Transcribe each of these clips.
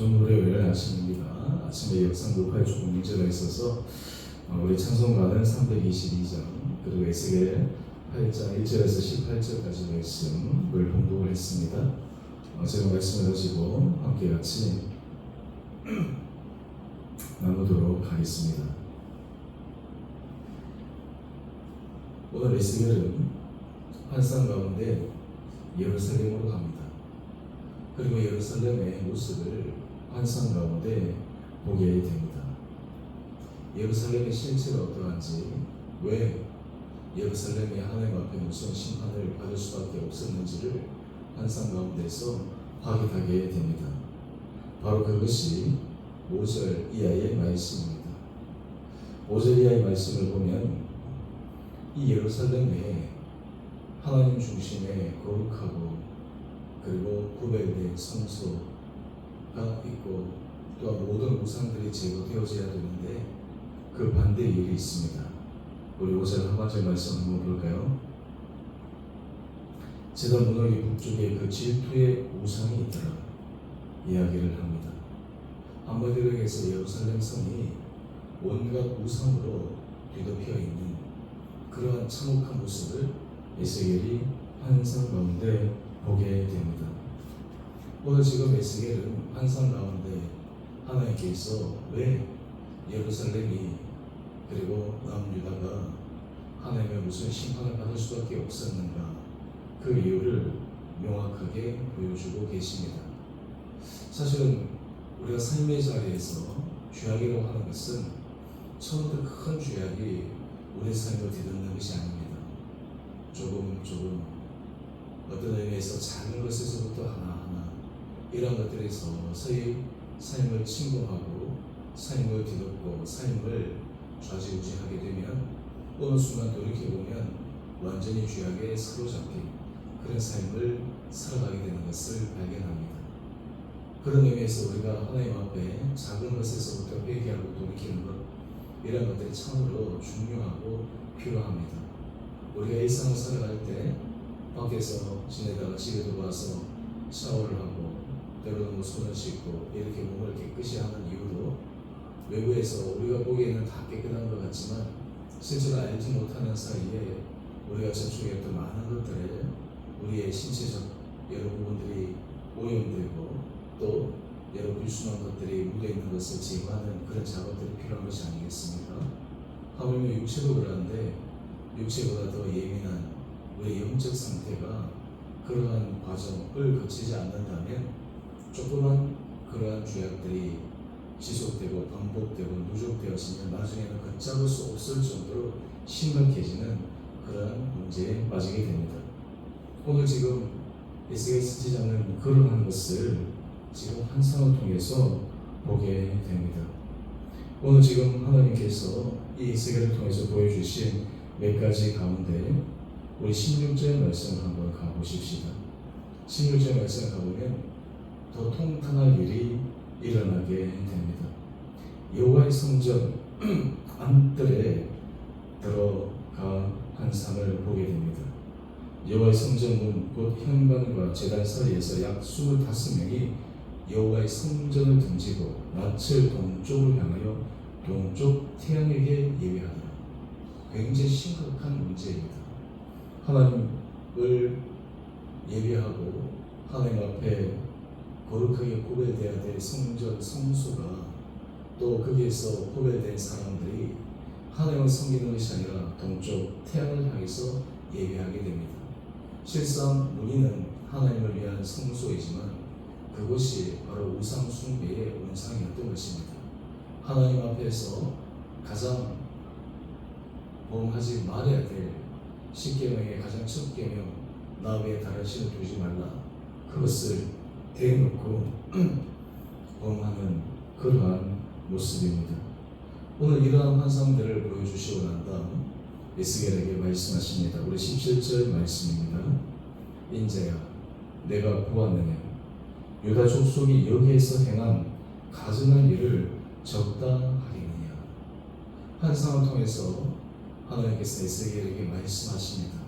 좋은 월요일 아침입니다. 아침에 역상 녹화에 조금 문제가 있어서 어, 우리 찬송가는 322장 그리고 에스겔 8장 1절에서 18절까지 말씀을 봉독을 했습니다. 어, 제가 말씀을 가지고 함께 같이 나누도록 하겠습니다. 오늘 에스겔은 환상 가운데 예루살렘으로 갑니다. 그리고 예루살렘의 모습을 환상 가운데 보게 됩니다. 예루살렘의 실체가 어떠한지, 왜 예루살렘이 하나님 앞에 무슨 심판을 받을 수밖에 없었는지를 환상 가운데서 확인하게 됩니다. 바로 그것이 5절 이하의 말씀입니다. 5절 이하의 말씀을 보면 이 예루살렘에 하나님 중심의 거룩하고 그리고 구별된 성소가 있고 또한 모든 우상들이 제거되어져야 되는데 그 반대 일이 있습니다. 우리 5절 하반절 말씀 한번 볼까요? 제단 문화의 북쪽에 그 질투의 우상이 있더라 이야기를 합니다. 한마디로 해서 예루살렘 성이 온갖 우상으로 뒤덮여 있는 그러한 참혹한 모습을 에스겔이 환상 가운데 보게 됩니다. 오늘 지금 에스겔은 환상 가운데 하나님께서 왜 예루살렘이 그리고 남유다가 하나님의 무슨 심판을 받을 수밖에 없었는가 그 이유를 명확하게 보여주고 계십니다. 사실은 우리가 삶의 자리에서 죄악이라고 하는 것은 처음부터 큰 죄악이 우리 삶을 뒤덮는 것이 아닙니다. 조금 조금 어떤 의미에서 작은 것에서부터 하나하나 이런 것들에서 서서히 삶을 침공하고 삶을 뒤덮고 삶을 좌지우지하게 되면 어느 순간 돌이켜보면 완전히 죄악에 사로잡힌 그런 삶을 살아가게 되는 것을 발견합니다. 그런 의미에서 우리가 하나님 앞에 작은 것에서부터 회개하고 돌이키는 것 이런 것들이 참으로 중요하고 필요합니다. 우리가 일상을 살아갈 때 밖에서 지내다가 집에 들어와서 샤워를 하고 때로는 뭐 손을 씻고 이렇게 몸을 깨끗이 하는 이유도 외부에서 우리가 보기에는 다 깨끗한 것 같지만 실제로 알지 못하는 사이에 우리가 접촉했던 많은 것들에 우리의 신체적 여러 부분들이 오염되고 또 여러 불순한 것들이 묻어있는 것을 제거하는 그런 작업들이 필요한 것이 아니겠습니까? 하물며 육체도 그러한데 육체보다 더 예민한 우리 영적 상태가 그러한 과정을 거치지 않는다면 조그만 그러한 죄악들이 지속되고 반복되고 누적되었으면 나중에는 걷잡을 수 없을 정도로 심각해지는 그러한 문제에 빠지게 됩니다. 오늘 지금 에스겔 스지자는 그러한 것을 지금 환상을 통해서 보게 됩니다. 오늘 지금 하나님께서 이 에스겔을 통해서 보여주신 몇 가지 가운데 우리 16절 말씀을 한번 가보십시다. 16절 말씀 가보면 더 통탄할 일이 일어나게 됩니다. 여호와의 성전 안뜰에 들어가 환상을 보게 됩니다. 여호와의 성전문 곧 현관과 제단 사이에서 약 25명이 여호와의 성전을 등지고 낯을 동쪽을 향하여 동쪽 태양에게 예배하더라. 굉장히 심각한 문제입니다. 하나님을 예배하고 하나님 앞에 거룩하게 구별되어야 될 성전 성수가 또 거기에서 구별된 사람들이 하나님을 섬기는 것이 아니라 동쪽 태양을 향해서 예배하게 됩니다. 실상 우리는 하나님을 위한 성소이지만 그것이 바로 우상 숭배의 원상이었던 것입니다. 하나님 앞에서 가장 범하지 말아야 될 십계명의 가장 첫 계명 나 외에 다른 신을 두지 말라 그것을 대놓고 범하는 그러한 모습입니다. 오늘 이러한 환상들을 보여주시고 난 다음 에스겔에게 말씀하십니다. 우리 17절 말씀입니다. 인자야 내가 보았느냐 유다 족속이 여기에서 행한 가증한 일을 적당하리느냐 환상을 통해서 하나님께서 에스겔에게 말씀하십니다.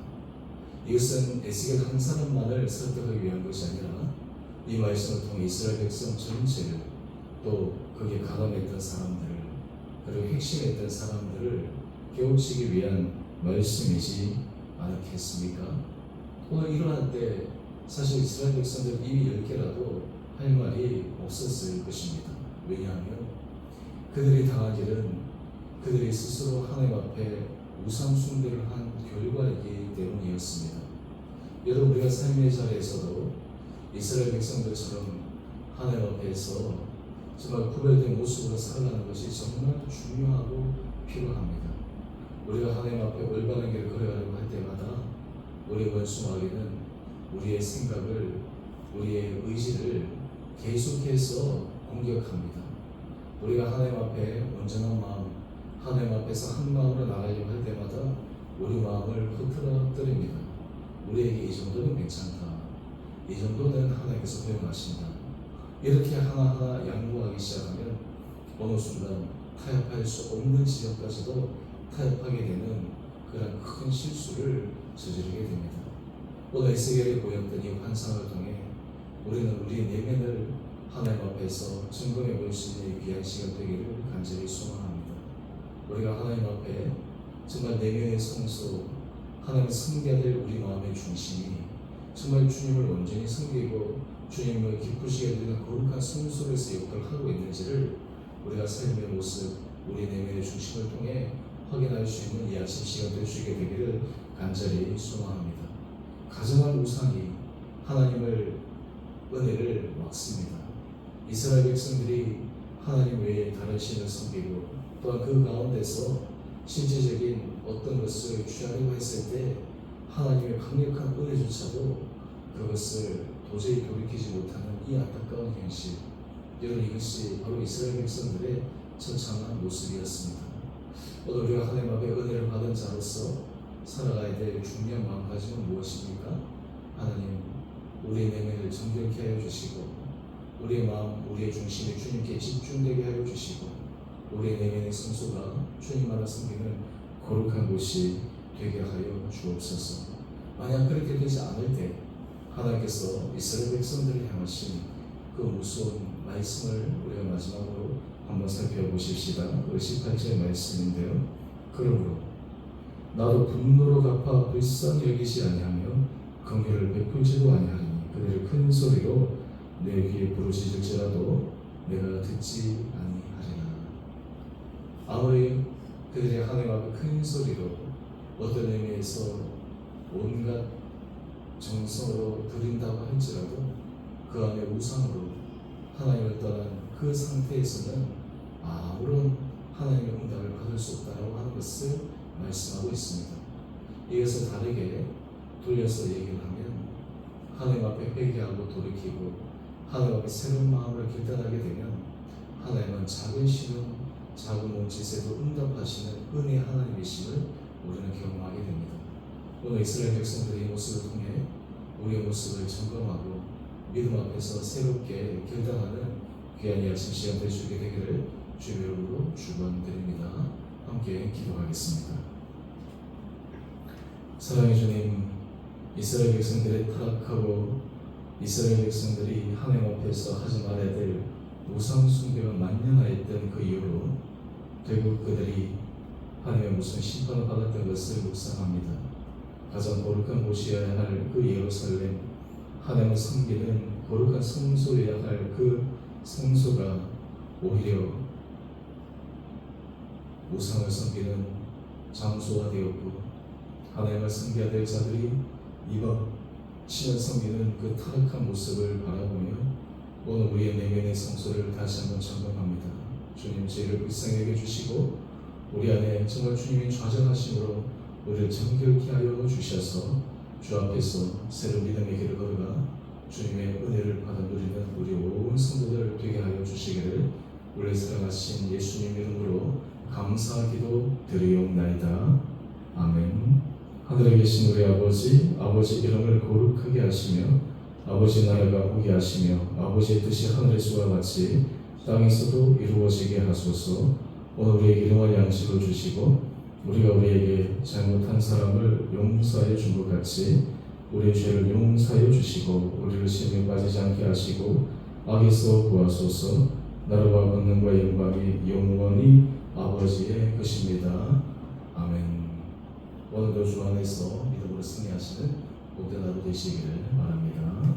이것은 에스겔 한 사람만을 설득하기 위한 것이 아니라 이 말씀을 통해 이스라엘 백성 전체를 또 거기에 가담했던 사람들 그리고 핵심했던 사람들을 깨우치기 위한 말씀이지 않겠습니까? 오늘 일어날 때 사실 이스라엘 백성들 입이 열 개라도 할 말이 없었을 것입니다. 왜냐하면 그들이 일은 그들이 스스로 하나님 앞에 우상 숭배를 한 결과이기 때문이었습니다. 여러분 우리가 삶의 자리에서도 이스라엘 백성들처럼 하나님 앞에서 정말 구별된 모습으로 살아가는 것이 정말 중요하고 필요합니다. 우리가 하나님 앞에 올바른 길을 걸어가려고 할 때마다 우리 원수 마귀는 우리의 생각을 우리의 의지를 계속해서 공격합니다. 우리가 하나님 앞에 온전한 마음, 하나님 앞에서 한 마음으로 나가려고 할 때마다 우리 마음을 흐트러뜨립니다. 우리에게 이 정도는 괜찮다. 이 정도는 하나님께서 허용하신다. 이렇게 하나하나 양보하기 시작하면 어느 순간 타협할 수 없는 지역까지도 타협하게 되는 그런 큰 실수를 저지르게 됩니다. 오늘 에스겔이 보였던 이 환상을 통해 우리는 우리 내면을 하나님 앞에서 점검해 볼 수 있는 이 귀한 시간 되기를 간절히 소망합니다. 우리가 하나님 앞에 정말 내면의 성소, 하나님 섬겨야 될 우리 마음의 중심이 정말 주님을 온전히 섬기고 주님을 기쁘시게 되는 거룩한 성소에서 역할을 하고 있는지를 우리가 삶의 모습, 우리 내면의 중심을 통해 확인할 수 있는 이 아침 시간 되시게 되기를 간절히 소망합니다. 가정한 우상이 하나님을 은혜를 막습니다. 이스라엘 백성들이 하나님 외에 다른 신을 섬기고 또한 그 가운데서 신체적인 어떤 것을 취하려고 했을 때 하나님의 강력한 은혜조차도 그것을 도저히 돌이키지 못하는 이 안타까운 현실 여러분 이것이 바로 이스라엘 백성들의 처참한 모습이었습니다. 오늘 우리가 하나님 앞에 은혜를 받은 자로서 살아가야 될 중요한 마음가짐은 무엇입니까? 하나님 우리의 내면을 정결케 하여 주시고 우리의 마음, 우리의 중심이 주님께 집중되게 하여 주시고 우리의 내면의 성소가 주님만을 섬기는 거룩한 곳이 되게 하여 주옵소서. 만약 그렇게 되지 않을 때 하나님께서 이스라엘 백성들을 향하신 그 무서운 말씀을 우리가 마지막으로 한번 살펴보십시다. 그 18절 말씀인데요. 그러므로 나도 분노로 갚아 불쌍히 여기지 아니하며 긍휼을 베풀지도 아니하리니 그들을 큰 소리로 내 귀에 부르짖을지라도 내가 듣지 아니하리라. 아무리 그들의 하나님 앞에 큰 소리로 어떤 의미에서 온갖 정성으로 드린다고 할지라도 그 안에 우상으로 하나님을 떠난 그 상태에서는 아무런 하나님의 응답을 받을 수 없다라고 하는 것을 말씀하고 있습니다. 이것을 다르게 돌려서 얘기를 하면 하나님 앞에 회개하고 돌이키고 하나님 앞에 새로운 마음을 결단하게 되면 하나님은 작은 신음, 작은 몸짓에도 응답하시는 은혜 하나님이심을 우리는 경험하게 됩니다. 오늘 이스라엘 백성들의 이 모습을 통해 우리의 모습을 점검하고 믿음 앞에서 새롭게 결단하는 귀한 이 아침 시간 되시게 되기를 주의 이름으로 축원드립니다. 함께 기도하겠습니다. 사랑의 주님, 이스라엘 백성들의 타락하고 이스라엘 백성들이 하나님 앞에서 하지 말아야 될 우상 숭배가 만연하였던 그 이후로 결국 그들이 하나님의 무슨 심판을 받았던 것을 묵상합니다. 가장 거룩한 곳이어야 할 그 예루살렘, 하나님을 섬기는 거룩한 성소여야 할 그 성소가 오히려 우상을 섬기는 장소가 되었고 하나님을 섬겨야 될 자들이 이방 신을 섬기는 그 타락한 모습을 바라보며 오늘 우리의 내면의 성소를 다시 한번 점검합니다. 주님 죄를 불쌍히 여겨주시고 우리 안에 정말 주님이 좌정하심으로 우리를 정결케 하여 주셔서 주 앞에서 새로운 믿음의 길을 걸어가 주님의 은혜를 받아 누리는 우리 온 성도들 되게 하여 주시기를 우리 사랑하신 예수님 이름으로 감사하기도 드리옵나이다. 아멘. 하늘에 계신 우리 아버지, 아버지 이름을 거룩하게 하시며 아버지 나라가 오게 하시며 아버지의 뜻이 하늘에서와 같이 땅에서도 이루어지게 하소서. 오늘 우리에게 일용할 양식을 주시고 우리가 우리에게 잘못한 사람을 용서해 준 것 같이 우리의 죄를 용서해 주시고 우리를 시험에 빠지지 않게 하시고 악에서 구하소서 나라와 권능과 영광이 영원히 아버지의 것입니다. 아멘. 오늘도 주 안에서 믿음으로 승리하시는 복된 하루 되시기를 바랍니다.